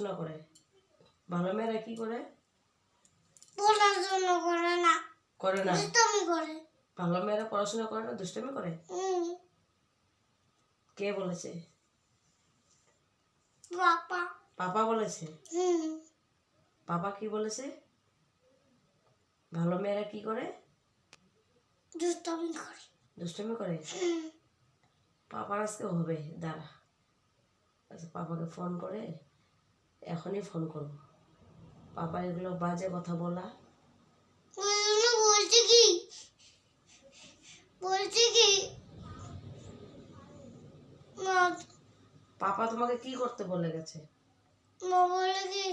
পড়াশোনা করে? ভালো মেয়েরা কি করে? পড়াশোনা করে না। করে না? দুষ্টামি করে। ভালো মেয়েরা পড়াশোনা করে না? দুষ্টামি করে? কে বলেছে? বাবা। পাপা বলেছে? পাপা কি বলেছে? ভালো মেয়েরা কি করে? দুষ্টামি করে। দুষ্টামি করে? পাপার আজকে হবে। দাঁড়া। আচ্ছা পাপাকে ফোন করে এখনই ফোন করব। পাপা এগুলো বাজে কথা বলা। বলছে কি? বলছে কি? মা পাপা তোমাকে কি করতে বলে গেছে? মা বলে কি?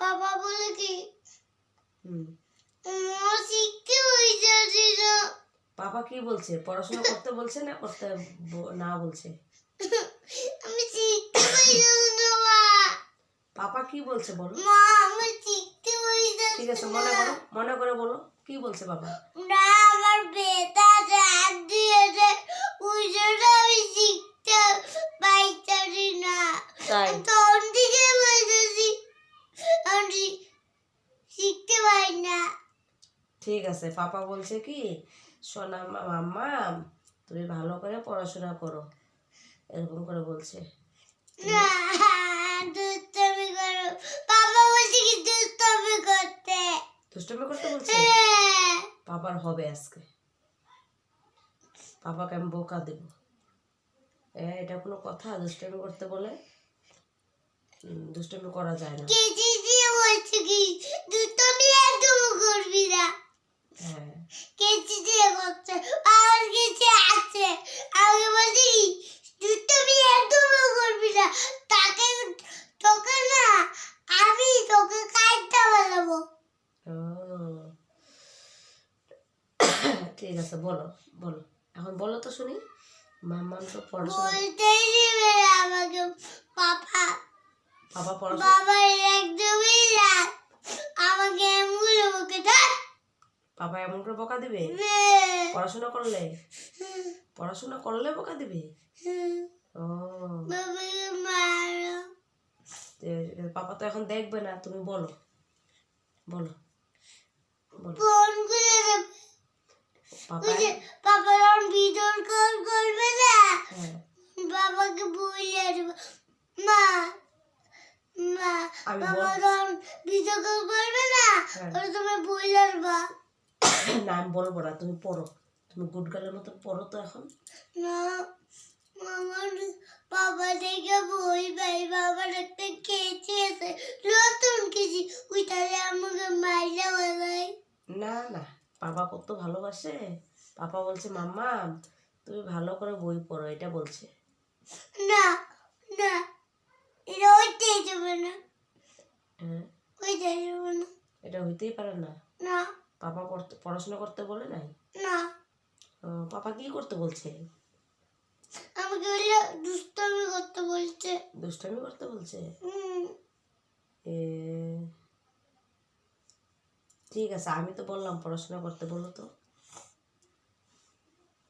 বাবা বলে কি? হুম। মা শিখতে পাপা কি বলছে? পড়াশোনা করতে বলছে না করতে না বলছে? আমি শিখতে পাপা কি বলছে বলো মা আমি শিখতে ঠিক আছে মনে করো মনে করে বলো কি বলছে বাবা? না আমার বেটা হাত দিয়েছে ওই জন্য আমি শিখতে পাইতাছি না। তাই? তখন থেকে বলতেছি আমি শিখতে পাই না। ঠিক আছে পাপা বলছে কি সোনা মাম্মা তুমি ভালো করে পড়াশোনা করো। এরকম করে বলছে। দুষ্টামি করো। বাবা বলছে কি দুষ্টমি করতে। দুষ্টমি করতে বলছে? বাবার হবে আজকে। পাপাকে আমি বোকা দেব। এটা কোনো কথা? দুষ্টমি করতে বলে? দুষ্টমি করা যায় না। কেজি জি বলছে কি দুষ্টামি একদম করবি না হ্যাঁ কেজি দিয়ে করছে আর কেজি আছে আগে বলছি দুষ্টামি একদম করবি না তাকে তোকে না আমি তোকে কাটতে বলব ও ঠিক আছে বলো বলো। এখন বলো তো শুনি। মাম্মা তো পড়াশোনা বলতেই দিবে না আমাকে পাপা। পড়াশোনা একদমই আমাকে এমন বকে করে বোকা দিবে? পড়াশোনা করলে? পড়াশোনা করলে বোকা দিবে? ও। মারো। তে- পাপা তো এখন দেখবে না তুমি বলো। বলো। বলো যখন ভিডিও কল করবে না বাবাকে বলে মা মা আমি বাবা বল- যখন করবে না হ্যাঁ। তুমি বলে দেবা না আমি বলব না তুমি পড়ো তুমি গুড গার্লের মতো পড়ো তো এখন না আমার বাবা থেকে বই পাই বাবার একটা কেচি আছে নতুন কেচি ওই তাহলে আমাকে মাইলা বলাই না না পাপা কত ভালোবাসে? পাপা বলছে মাম্মা তুমি ভালো করে বই পড়ো। এটা বলছে। না না এটা ওইটাই যাবে না। হ্যাঁ। ওইটাই যাবে না। এটা হইতেই পারে না। না। পাপা পড়তে পড়াশোনা করতে বলে নাই? না। পাপা কি করতে বলছে? আমাকে বললে দুষ্টামি করতে বলছে। দুষ্টামি করতে বলছে? হুম। এ ঠিক আছে আমি তো বললাম পড়াশোনা করতে বলো তো।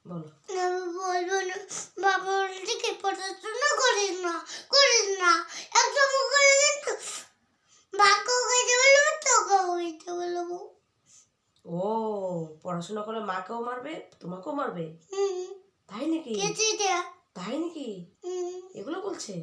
বলো। আমি বলব না। বাবা বলছে পড়াশোনা করিস না করিস না। একদম করে কিন্তু বাক্য খাইতে বলব তোকে হইতে বলব ও পড়াশোনা করে মাকেও মারবে তোমাকেও মারবে? তাই নাকি? তাই নাকি? এগুলো বলছে?